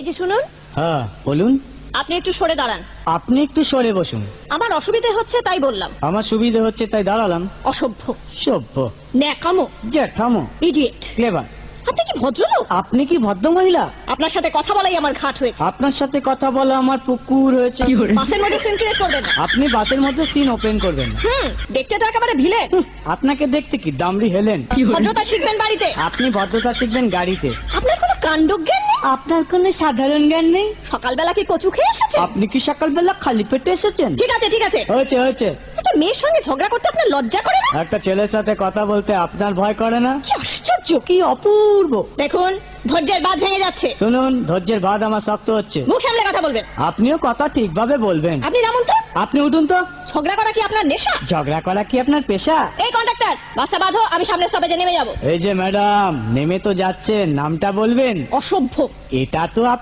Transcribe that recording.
এই যে শুনুন। হ্যাঁ। বলুন। আপনি একটু সরে দাঁড়ান। আপনি একটু সরে বসুন। আমার অসুবিধে হচ্ছে তাই বললাম। আমার সুবিধে হচ্ছে তাই দাঁড়ালাম। অসভ্য। সভ্য। ন্যাকামো। জ্যাঠামো। ইডিয়েট ক্লেভার আপনি কি ভদ্রলোক? আপনি কি ভদ্র মহিলা? আপনার সাথে কথা বলাই আমার ঘাট হয়েছে। আপনার সাথে কথা বলা আমার পুকুর হয়েছে। বাসের মধ্যে সিন ক্রিয়েট করবেন না। আপনি বাসের মধ্যে সিন ওপেন করবেন না। হুম দেখতে তো একেবারে ভিলে। আপনাকে দেখতে কি? দামড়ি হেলেন। ভদ্রতা শিখবেন বাড়িতে। আপনি ভদ্রতা শিখবেন গাড়িতে। আপনার কোনো কাণ্ডজ্ঞান আপনার কোনো সাধারণ জ্ঞান নেই? সকালবেলা কি কচু খেয়ে এসেছে আপনি কি সকালবেলা খালি পেটে এসেছেন? ঠিক আছে ঠিক আছে। হয়েছে হয়েছে। একটা মেয়ের সঙ্গে ঝগড়া করতে আপনার লজ্জা করে না? একটা ছেলের সাথে কথা বলতে আপনার ভয় করে না? কি আশ্চর্য কি অপূর্ব। দেখুন ধৈর্যের বাঁধ ভেঙে যাচ্ছে। শুনুন ধৈর্যের বাঁধ আমার শক্ত হচ্ছে। মুখ সামলে কথা বলবেন। আপনিও কথা ঠিকভাবে বলবেন। আপনি নামুন তো? আপনি উঠুন তো। ঝগড়া করা কি আপনার নেশা? ঝগড়া করা কি আপনার পেশা? এই কন্ডাক্টর বাসা বাঁধো আমি সামনে স্টপেজে নেমে যাব। এই যে ম্যাডাম নেমে তো যাচ্ছেন নামটা বলবেন। অসভ্য। এটা তো আপ